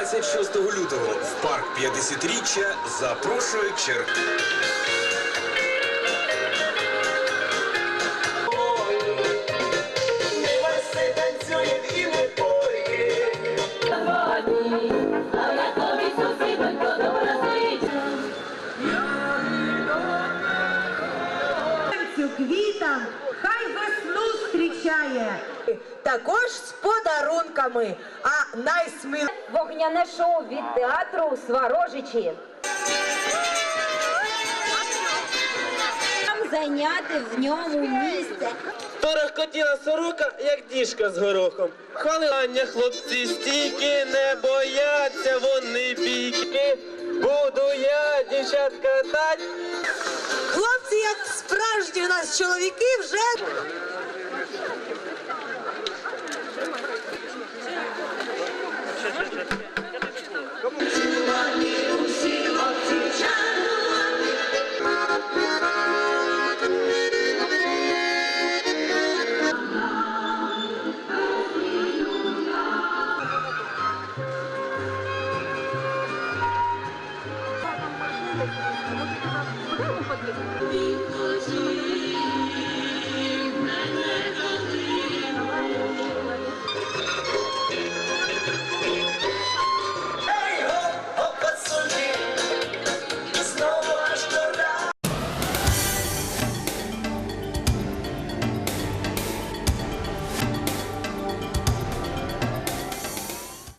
26 лютого в парк 50-річчя запрошує Чер. Цю квітам хай весну зустрічає. Також з подарунками, а найсміл... Вогняне шоу від театру Сварожичі. Нам зайняти в ньому місце. Торохкотіла сорока, як діжка з горохом. Хвалення хлопці стійки, не бояться вони бійки. Буду я дівчат катать. Хлопці, як у чоловіки вже.